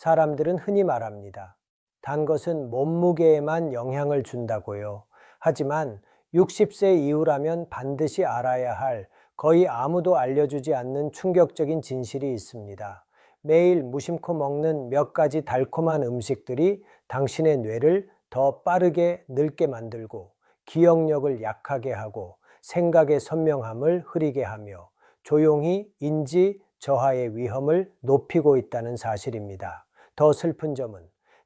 사람들은 흔히 말합니다. 단 것은 몸무게에만 영향을 준다고요. 하지만 60세 이후라면 반드시 알아야 할 거의 아무도 알려주지 않는 충격적인 진실이 있습니다. 매일 무심코 먹는 몇 가지 달콤한 음식들이 당신의 뇌를 더 빠르게 늙게 만들고 기억력을 약하게 하고 생각의 선명함을 흐리게 하며 조용히 인지 저하의 위험을 높이고 있다는 사실입니다. 더 슬픈 점은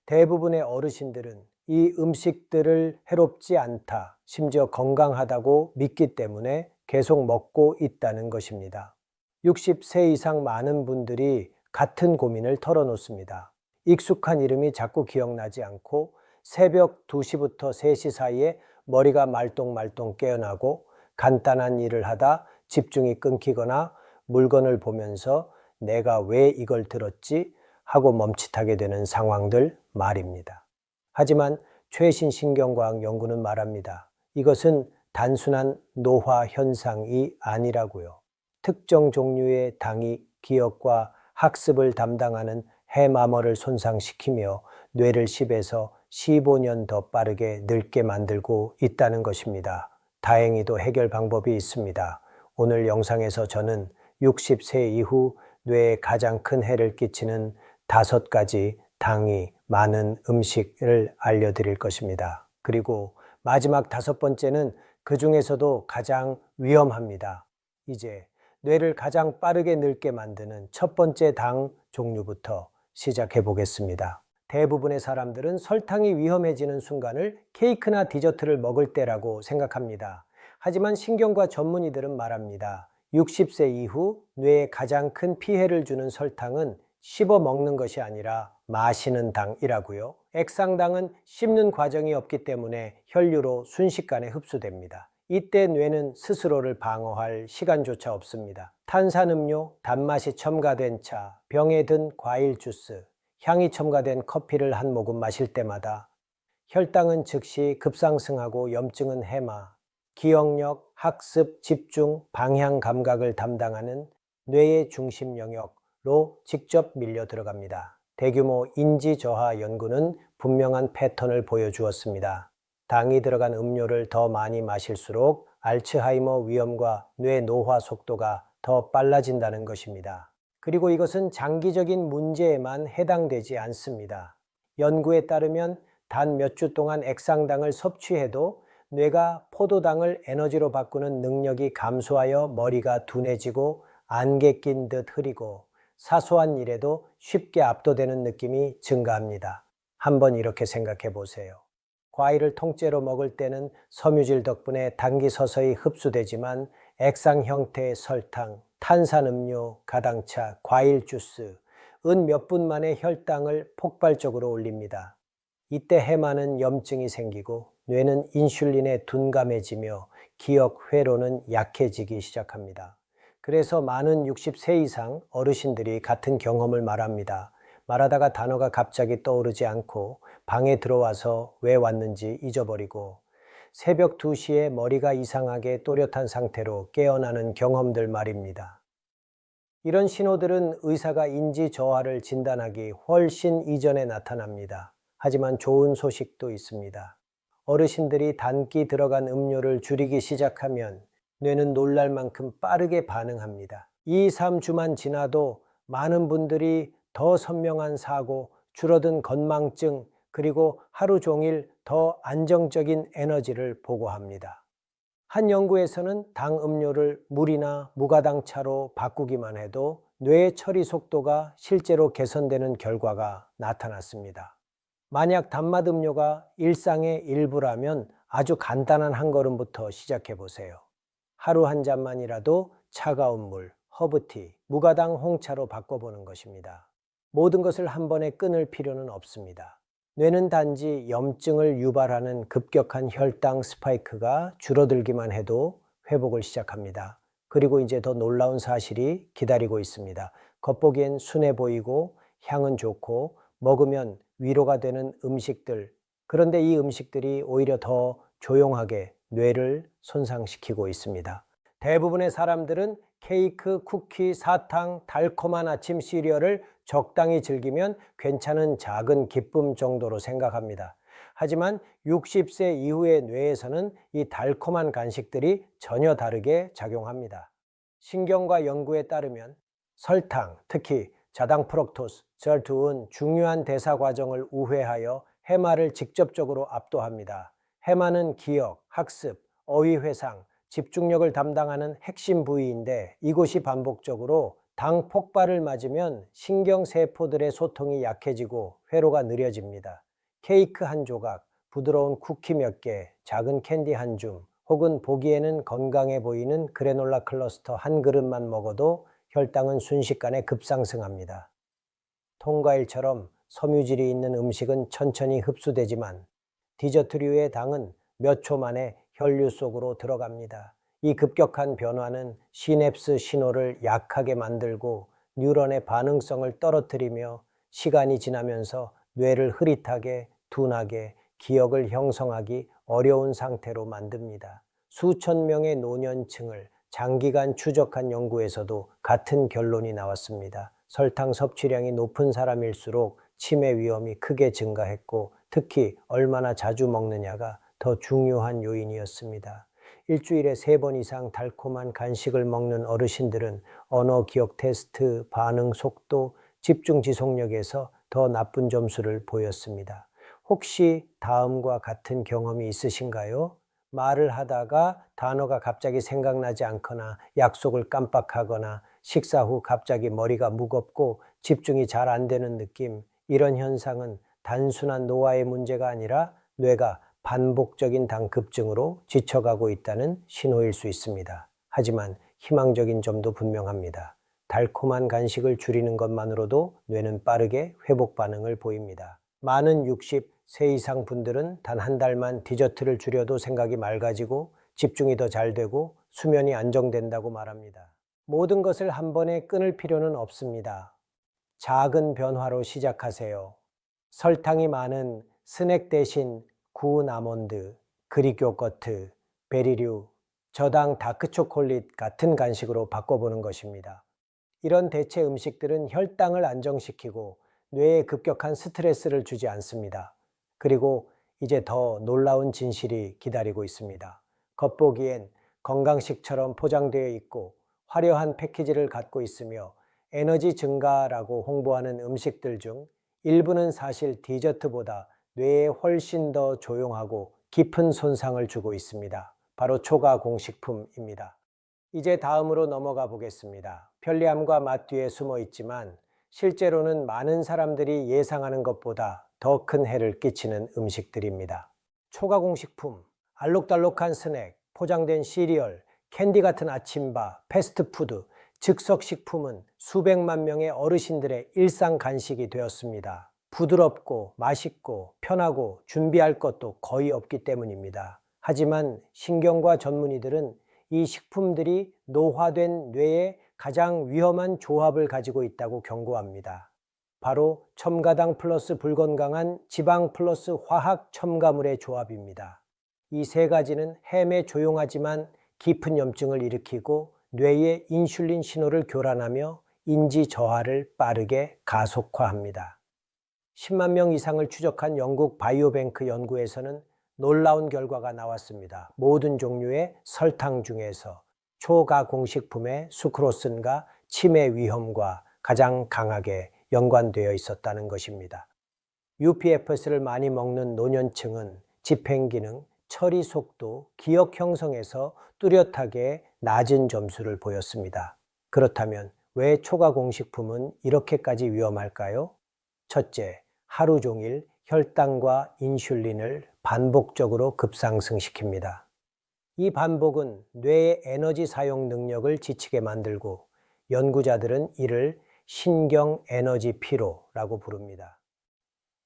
대부분의 어르신들은 이 음식들을 해롭지 않다, 심지어 건강하다고 믿기 때문에 계속 먹고 있다는 것입니다. 60세 이상 많은 분들이 같은 고민을 털어놓습니다. 익숙한 이름이 자꾸 기억나지 않고 새벽 2시부터 3시 사이에 머리가 말똥말똥 깨어나고 간단한 일을 하다 집중이 끊기거나 물건을 보면서 내가 왜 이걸 들었지 하고 멈칫하게 되는 상황들 말입니다. 하지만 최신 신경과학 연구는 말합니다. 이것은 단순한 노화 현상이 아니라고요. 특정 종류의 당이 기억과 학습을 담당하는 해마머를 손상시키며 뇌를 10에서 15년 더 빠르게 늙게 만들고 있다는 것입니다. 다행히도 해결 방법이 있습니다. 오늘 영상에서 저는 60세 이후 뇌에 가장 큰 해를 끼치는 다섯 가지 당이 많은 음식을 알려드릴 것입니다. 그리고 마지막 다섯 번째는 그 중에서도 가장 위험합니다. 이제 뇌를 가장 빠르게 늙게 만드는 첫 번째 당 종류부터 시작해 보겠습니다. 대부분의 사람들은 설탕이 위험해지는 순간을 케이크나 디저트를 먹을 때라고 생각합니다. 하지만 신경과 전문의들은 말합니다. 60세 이후 뇌에 가장 큰 피해를 주는 설탕은 씹어 먹는 것이 아니라 마시는 당이라고요. 액상당은 씹는 과정이 없기 때문에 혈류로 순식간에 흡수됩니다. 이때 뇌는 스스로를 방어할 시간조차 없습니다. 탄산음료, 단맛이 첨가된 차, 병에 든 과일 주스, 향이 첨가된 커피를 한 모금 마실 때마다 혈당은 즉시 급상승하고 염증은 해마, 기억력, 학습, 집중, 방향 감각을 담당하는 뇌의 중심 영역 로 직접 밀려 들어갑니다. 대규모 인지 저하 연구는 분명한 패턴을 보여주었습니다. 당이 들어간 음료를 더 많이 마실수록 알츠하이머 위험과 뇌 노화 속도가 더 빨라진다는 것입니다. 그리고 이것은 장기적인 문제에만 해당되지 않습니다. 연구에 따르면 단 몇 주 동안 액상당을 섭취해도 뇌가 포도당을 에너지로 바꾸는 능력이 감소하여 머리가 둔해지고 안개 낀 듯 흐리고 사소한 일에도 쉽게 압도되는 느낌이 증가합니다. 한번 이렇게 생각해 보세요. 과일을 통째로 먹을 때는 섬유질 덕분에 당기 서서히 흡수되지만 액상 형태의 설탕, 탄산음료, 가당차, 과일 주스, 은 몇 분 만에 혈당을 폭발적으로 올립니다. 이때 해마는 염증이 생기고 뇌는 인슐린에 둔감해지며 기억 회로는 약해지기 시작합니다. 그래서 많은 60세 이상 어르신들이 같은 경험을 말합니다. 말하다가 단어가 갑자기 떠오르지 않고 방에 들어와서 왜 왔는지 잊어버리고 새벽 2시에 머리가 이상하게 또렷한 상태로 깨어나는 경험들 말입니다. 이런 신호들은 의사가 인지 저하를 진단하기 훨씬 이전에 나타납니다. 하지만 좋은 소식도 있습니다. 어르신들이 단기 들어간 음료를 줄이기 시작하면 뇌는 놀랄 만큼 빠르게 반응합니다. 2, 3주만 지나도 많은 분들이 더 선명한 사고, 줄어든 건망증, 그리고 하루 종일 더 안정적인 에너지를 보고합니다. 한 연구에서는 당 음료를 물이나 무가당차로 바꾸기만 해도 뇌 처리 속도가 실제로 개선되는 결과가 나타났습니다. 만약 단맛 음료가 일상의 일부라면 아주 간단한 한 걸음부터 시작해 보세요. 하루 한 잔만이라도 차가운 물, 허브티, 무가당 홍차로 바꿔보는 것입니다. 모든 것을 한 번에 끊을 필요는 없습니다. 뇌는 단지 염증을 유발하는 급격한 혈당 스파이크가 줄어들기만 해도 회복을 시작합니다. 그리고 이제 더 놀라운 사실이 기다리고 있습니다. 겉보기엔 순해 보이고 향은 좋고 먹으면 위로가 되는 음식들. 그런데 이 음식들이 오히려 더 조용하게 뇌를 손상시키고 있습니다. 대부분의 사람들은 케이크, 쿠키, 사탕, 달콤한 아침 시리얼을 적당히 즐기면 괜찮은 작은 기쁨 정도로 생각합니다. 하지만 60세 이후의 뇌에서는 이 달콤한 간식들이 전혀 다르게 작용합니다. 신경과 연구에 따르면 설탕, 특히 자당 프록토스, 절투은 중요한 대사 과정을 우회하여 해마를 직접적으로 압도합니다. 해마는 기억, 학습, 어휘 회상, 집중력을 담당하는 핵심 부위인데 이곳이 반복적으로 당 폭발을 맞으면 신경세포들의 소통이 약해지고 회로가 느려집니다. 케이크 한 조각, 부드러운 쿠키 몇 개, 작은 캔디 한 줌, 혹은 보기에는 건강해 보이는 그래놀라 클러스터 한 그릇만 먹어도 혈당은 순식간에 급상승합니다. 통과일처럼 섬유질이 있는 음식은 천천히 흡수되지만 디저트류의 당은 몇 초 만에 혈류 속으로 들어갑니다. 이 급격한 변화는 시냅스 신호를 약하게 만들고 뉴런의 반응성을 떨어뜨리며 시간이 지나면서 뇌를 흐릿하게, 둔하게, 기억을 형성하기 어려운 상태로 만듭니다. 수천 명의 노년층을 장기간 추적한 연구에서도 같은 결론이 나왔습니다. 설탕 섭취량이 높은 사람일수록 치매 위험이 크게 증가했고 특히 얼마나 자주 먹느냐가 더 중요한 요인이었습니다. 일주일에 세 번 이상 달콤한 간식을 먹는 어르신들은 언어 기억 테스트, 반응 속도, 집중 지속력에서 더 나쁜 점수를 보였습니다. 혹시 다음과 같은 경험이 있으신가요? 말을 하다가 단어가 갑자기 생각나지 않거나 약속을 깜빡하거나 식사 후 갑자기 머리가 무겁고 집중이 잘 안 되는 느낌, 이런 현상은 단순한 노화의 문제가 아니라 뇌가 반복적인 당급증으로 지쳐가고 있다는 신호일 수 있습니다. 하지만 희망적인 점도 분명합니다. 달콤한 간식을 줄이는 것만으로도 뇌는 빠르게 회복 반응을 보입니다. 많은 60세 이상 분들은 단 한 달만 디저트를 줄여도 생각이 맑아지고 집중이 더 잘 되고 수면이 안정된다고 말합니다. 모든 것을 한 번에 끊을 필요는 없습니다. 작은 변화로 시작하세요. 설탕이 많은 스낵 대신 구운 아몬드, 그릭 요거트, 베리류, 저당 다크초콜릿 같은 간식으로 바꿔보는 것입니다. 이런 대체 음식들은 혈당을 안정시키고 뇌에 급격한 스트레스를 주지 않습니다. 그리고 이제 더 놀라운 진실이 기다리고 있습니다. 겉보기엔 건강식처럼 포장되어 있고 화려한 패키지를 갖고 있으며 에너지 증가라고 홍보하는 음식들 중 일부는 사실 디저트보다 뇌에 훨씬 더 조용하고 깊은 손상을 주고 있습니다. 바로 초과 공식품입니다. 이제 다음으로 넘어가 보겠습니다. 편리함과 맛 뒤에 숨어 있지만 실제로는 많은 사람들이 예상하는 것보다 더 큰 해를 끼치는 음식들입니다. 초가공식품, 알록달록한 스낵, 포장된 시리얼, 캔디 같은 아침바, 패스트푸드, 즉석식품은 수백만 명의 어르신들의 일상 간식이 되었습니다. 부드럽고 맛있고 편하고 준비할 것도 거의 없기 때문입니다. 하지만 신경과 전문의들은 이 식품들이 노화된 뇌에 가장 위험한 조합을 가지고 있다고 경고합니다. 바로 첨가당 플러스 불건강한 지방 플러스 화학 첨가물의 조합입니다. 이 세 가지는 햄에 조용하지만 깊은 염증을 일으키고 뇌의 인슐린 신호를 교란하며 인지 저하를 빠르게 가속화합니다. 10만 명 이상을 추적한 영국 바이오뱅크 연구에서는 놀라운 결과가 나왔습니다. 모든 종류의 설탕 중에서 초가공식품의 수크로스가 치매 위험과 가장 강하게 연관되어 있었다는 것입니다. UPFS를 많이 먹는 노년층은 집행 기능, 처리 속도, 기억 형성에서 뚜렷하게 낮은 점수를 보였습니다. 그렇다면 왜 초가공식품은 이렇게까지 위험할까요? 첫째, 하루 종일 혈당과 인슐린을 반복적으로 급상승시킵니다. 이 반복은 뇌의 에너지 사용 능력을 지치게 만들고 연구자들은 이를 신경 에너지 피로라고 부릅니다.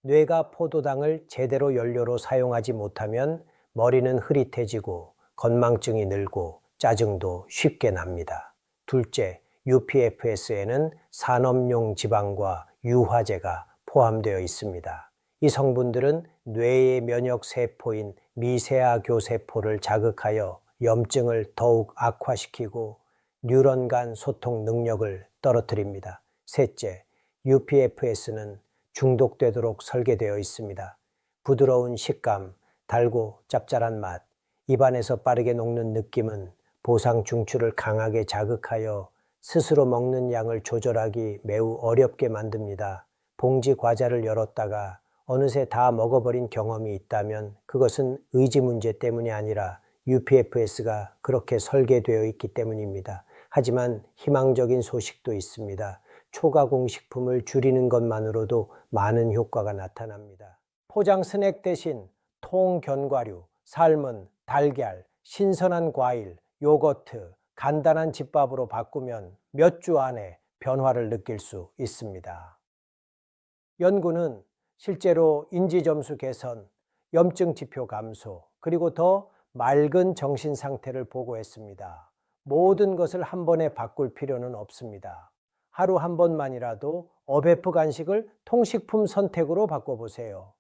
뇌가 포도당을 제대로 연료로 사용하지 못하면 머리는 흐릿해지고 건망증이 늘고 짜증도 쉽게 납니다. 둘째, UPFS에는 산업용 지방과 유화제가 포함되어 있습니다. 이 성분들은 뇌의 면역 세포인 미세아 교 세포를 자극하여 염증을 더욱 악화시키고 뉴런 간 소통 능력을 떨어뜨립니다. 셋째, UPFS는 중독되도록 설계되어 있습니다. 부드러운 식감, 달고 짭짤한 맛, 입안에서 빠르게 녹는 느낌은 보상 중추를 강하게 자극하여 스스로 먹는 양을 조절하기 매우 어렵게 만듭니다. 봉지 과자를 열었다가 어느새 다 먹어버린 경험이 있다면 그것은 의지 문제 때문이 아니라 UPFS가 그렇게 설계되어 있기 때문입니다. 하지만 희망적인 소식도 있습니다. 초가공 식품을 줄이는 것만으로도 많은 효과가 나타납니다. 포장 스낵 대신 통 견과류, 삶은 달걀, 신선한 과일, 요거트, 간단한 집밥으로 바꾸면 몇 주 안에 변화를 느낄 수 있습니다. 연구는 실제로 인지 점수 개선, 염증 지표 감소, 그리고 더 맑은 정신 상태를 보고했습니다. 모든 것을 한 번에 바꿀 필요는 없습니다. 하루 한 번만이라도 어베프 간식을 통식품 선택으로 바꿔보세요.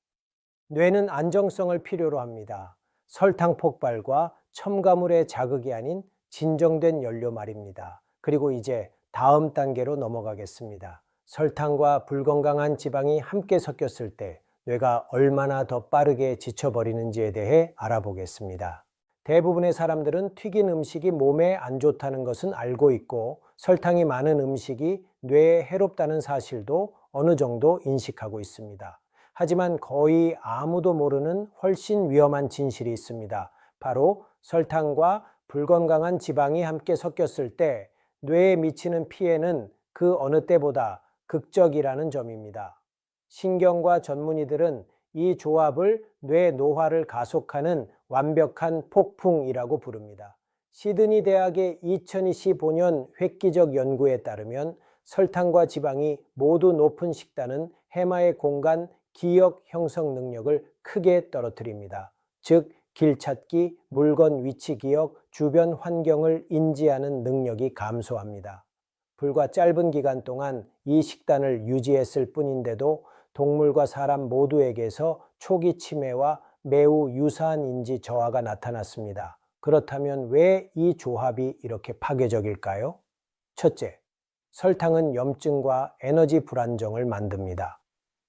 뇌는 안정성을 필요로 합니다. 설탕 폭발과 첨가물의 자극이 아닌 진정된 연료 말입니다. 그리고 이제 다음 단계로 넘어가겠습니다. 설탕과 불건강한 지방이 함께 섞였을 때 뇌가 얼마나 더 빠르게 지쳐버리는지에 대해 알아보겠습니다. 대부분의 사람들은 튀긴 음식이 몸에 안 좋다는 것은 알고 있고 설탕이 많은 음식이 뇌에 해롭다는 사실도 어느 정도 인식하고 있습니다. 하지만 거의 아무도 모르는 훨씬 위험한 진실이 있습니다. 바로 설탕과 불건강한 지방이 함께 섞였을 때 뇌에 미치는 피해는 그 어느 때보다 극적이라는 점입니다. 신경과 전문의들은 이 조합을 뇌 노화를 가속하는 완벽한 폭풍이라고 부릅니다. 시드니 대학의 2025년 획기적 연구에 따르면 설탕과 지방이 모두 높은 식단은 해마의 공간 기억 형성 능력을 크게 떨어뜨립니다. 즉, 길 찾기, 물건 위치 기억, 주변 환경을 인지하는 능력이 감소합니다. 불과 짧은 기간 동안 이 식단을 유지했을 뿐인데도 동물과 사람 모두에게서 초기 치매와 매우 유사한 인지 저하가 나타났습니다. 그렇다면 왜 이 조합이 이렇게 파괴적일까요? 첫째, 설탕은 염증과 에너지 불안정을 만듭니다.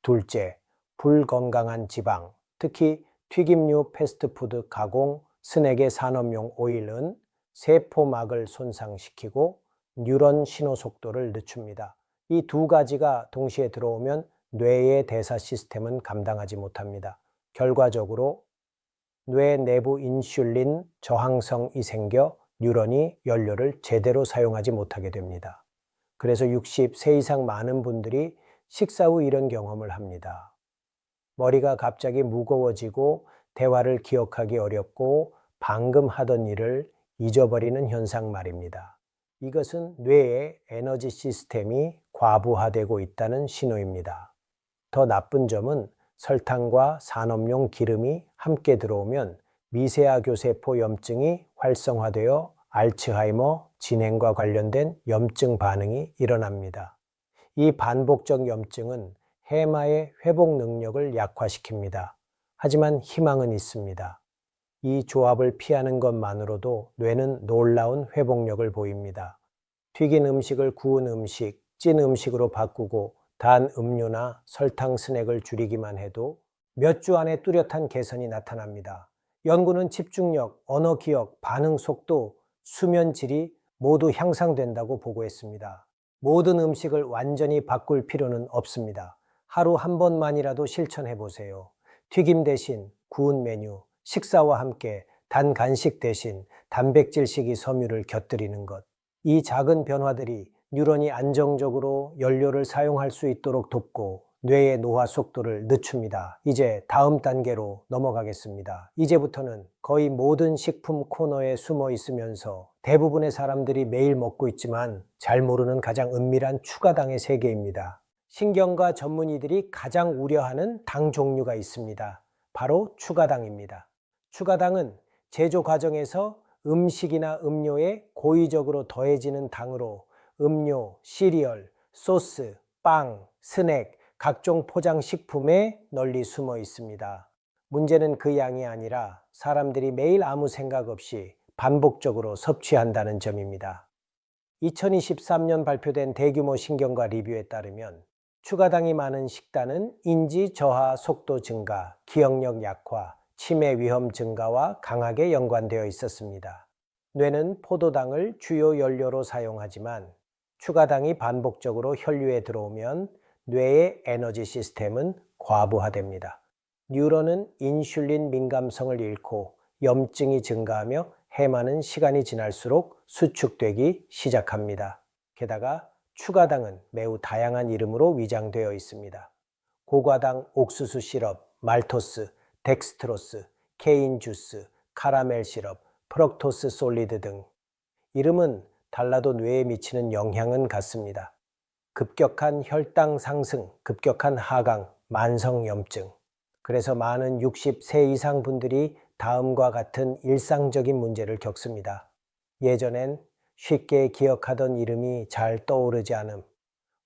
둘째, 불건강한 지방, 특히 튀김류, 패스트푸드, 가공, 스낵의 산업용 오일은 세포막을 손상시키고 뉴런 신호 속도를 늦춥니다. 이 두 가지가 동시에 들어오면 뇌의 대사 시스템은 감당하지 못합니다. 결과적으로 뇌 내부 인슐린 저항성이 생겨 뉴런이 연료를 제대로 사용하지 못하게 됩니다. 그래서 60세 이상 많은 분들이 식사 후 이런 경험을 합니다. 머리가 갑자기 무거워지고 대화를 기억하기 어렵고 방금 하던 일을 잊어버리는 현상 말입니다. 이것은 뇌의 에너지 시스템이 과부하되고 있다는 신호입니다. 더 나쁜 점은 설탕과 산업용 기름이 함께 들어오면 미세아 교세포 염증이 활성화되어 알츠하이머 진행과 관련된 염증 반응이 일어납니다. 이 반복적 염증은 해마의 회복 능력을 약화시킵니다. 하지만 희망은 있습니다. 이 조합을 피하는 것만으로도 뇌는 놀라운 회복력을 보입니다. 튀긴 음식을 구운 음식, 찐 음식으로 바꾸고 단 음료나 설탕 스낵을 줄이기만 해도 몇 주 안에 뚜렷한 개선이 나타납니다. 연구는 집중력, 언어 기억, 반응 속도, 수면 질이 모두 향상된다고 보고했습니다. 모든 음식을 완전히 바꿀 필요는 없습니다. 하루 한 번만이라도 실천해 보세요. 튀김 대신 구운 메뉴, 식사와 함께 단 간식 대신 단백질 식이 섬유를 곁들이는 것. 이 작은 변화들이 뉴런이 안정적으로 연료를 사용할 수 있도록 돕고 뇌의 노화 속도를 늦춥니다. 이제 다음 단계로 넘어가겠습니다. 이제부터는 거의 모든 식품 코너에 숨어 있으면서 대부분의 사람들이 매일 먹고 있지만 잘 모르는 가장 은밀한 추가당의 세계입니다. 신경과 전문의들이 가장 우려하는 당 종류가 있습니다. 바로 추가당입니다. 추가당은 제조 과정에서 음식이나 음료에 고의적으로 더해지는 당으로 음료, 시리얼, 소스, 빵, 스낵, 각종 포장 식품에 널리 숨어 있습니다. 문제는 그 양이 아니라 사람들이 매일 아무 생각 없이 반복적으로 섭취한다는 점입니다. 2023년 발표된 대규모 신경과 리뷰에 따르면 추가당이 많은 식단은 인지 저하 속도 증가, 기억력 약화, 치매 위험 증가와 강하게 연관되어 있었습니다. 뇌는 포도당을 주요 연료로 사용하지만 추가당이 반복적으로 혈류에 들어오면 뇌의 에너지 시스템은 과부하됩니다. 뉴런은 인슐린 민감성을 잃고 염증이 증가하며 해마는 시간이 지날수록 수축되기 시작합니다. 게다가 추가당은 매우 다양한 이름으로 위장되어 있습니다. 고과당 옥수수 시럽, 말토스, 덱스트로스, 케인 주스, 카라멜 시럽, 프럭토스 솔리드 등 이름은 달라도 뇌에 미치는 영향은 같습니다. 급격한 혈당 상승, 급격한 하강, 만성염증. 그래서 많은 60세 이상 분들이 다음과 같은 일상적인 문제를 겪습니다. 예전엔 쉽게 기억하던 이름이 잘 떠오르지 않음,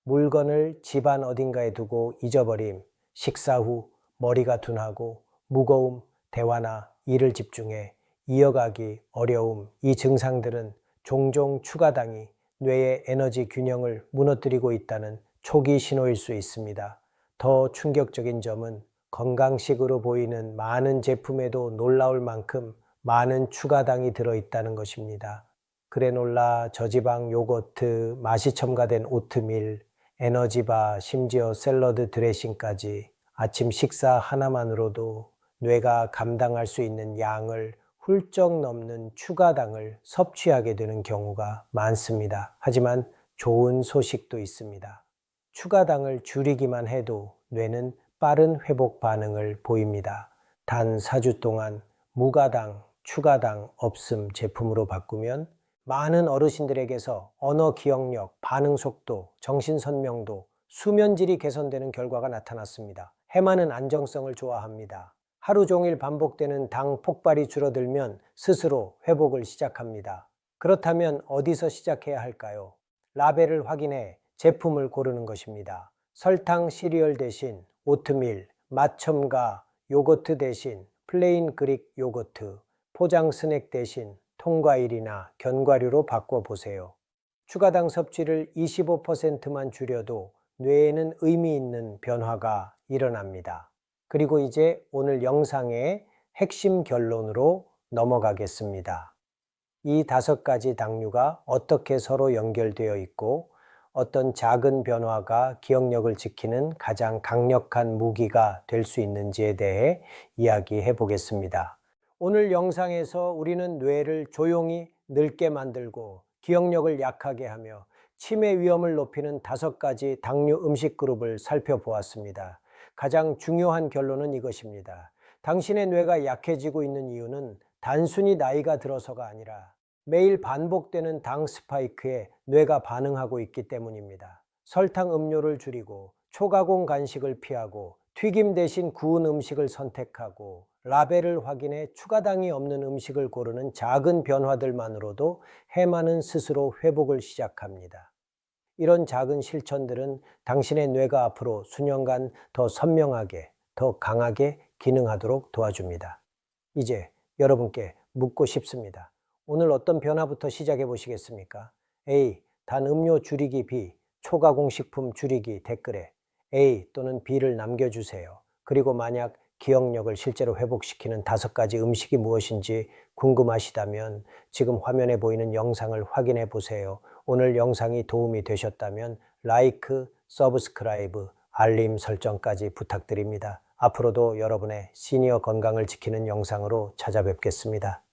물건을 집안 어딘가에 두고 잊어버림, 식사 후 머리가 둔하고 무거움, 대화나 일을 집중해 이어가기 어려움, 이 증상들은 종종 추가당이 뇌의 에너지 균형을 무너뜨리고 있다는 초기 신호일 수 있습니다. 더 충격적인 점은 건강식으로 보이는 많은 제품에도 놀라울 만큼 많은 추가당이 들어있다는 것입니다. 그래놀라, 저지방 요거트, 맛이 첨가된 오트밀, 에너지바, 심지어 샐러드 드레싱까지 아침 식사 하나만으로도 뇌가 감당할 수 있는 양을 훌쩍 넘는 추가당을 섭취하게 되는 경우가 많습니다. 하지만 좋은 소식도 있습니다. 추가당을 줄이기만 해도 뇌는 빠른 회복 반응을 보입니다. 단 4주 동안 무가당, 추가당 없음 제품으로 바꾸면 많은 어르신들에게서 언어 기억력, 반응 속도, 정신 선명도, 수면 질이 개선되는 결과가 나타났습니다. 해마는 안정성을 좋아합니다. 하루 종일 반복되는 당 폭발이 줄어들면 스스로 회복을 시작합니다. 그렇다면 어디서 시작해야 할까요? 라벨을 확인해 제품을 고르는 것입니다. 설탕 시리얼 대신 오트밀, 맛 첨가, 요거트 대신 플레인 그릭 요거트, 포장 스낵 대신 통과일이나 견과류로 바꿔보세요. 추가당 섭취를 25%만 줄여도 뇌에는 의미 있는 변화가 일어납니다. 그리고 이제 오늘 영상의 핵심 결론으로 넘어가겠습니다. 이 다섯 가지 당류가 어떻게 서로 연결되어 있고 어떤 작은 변화가 기억력을 지키는 가장 강력한 무기가 될 수 있는지에 대해 이야기해 보겠습니다. 오늘 영상에서 우리는 뇌를 조용히 늙게 만들고 기억력을 약하게 하며 치매 위험을 높이는 다섯 가지 당류 음식 그룹을 살펴보았습니다. 가장 중요한 결론은 이것입니다. 당신의 뇌가 약해지고 있는 이유는 단순히 나이가 들어서가 아니라 매일 반복되는 당 스파이크에 뇌가 반응하고 있기 때문입니다. 설탕 음료를 줄이고 초가공 간식을 피하고 튀김 대신 구운 음식을 선택하고 라벨을 확인해 추가당이 없는 음식을 고르는 작은 변화들만으로도 해마는 스스로 회복을 시작합니다. 이런 작은 실천들은 당신의 뇌가 앞으로 수년간 더 선명하게, 더 강하게 기능하도록 도와줍니다. 이제 여러분께 묻고 싶습니다. 오늘 어떤 변화부터 시작해 보시겠습니까? A. 단 음료 줄이기 B. 초가 공 식품 줄이기 댓글에 A 또는 B를 남겨주세요. 그리고 만약 기억력을 실제로 회복시키는 다섯 가지 음식이 무엇인지 궁금하시다면 지금 화면에 보이는 영상을 확인해 보세요. 오늘 영상이 도움이 되셨다면 라이크, 서브스크라이브, 알림 설정까지 부탁드립니다. 앞으로도 여러분의 시니어 건강을 지키는 영상으로 찾아뵙겠습니다.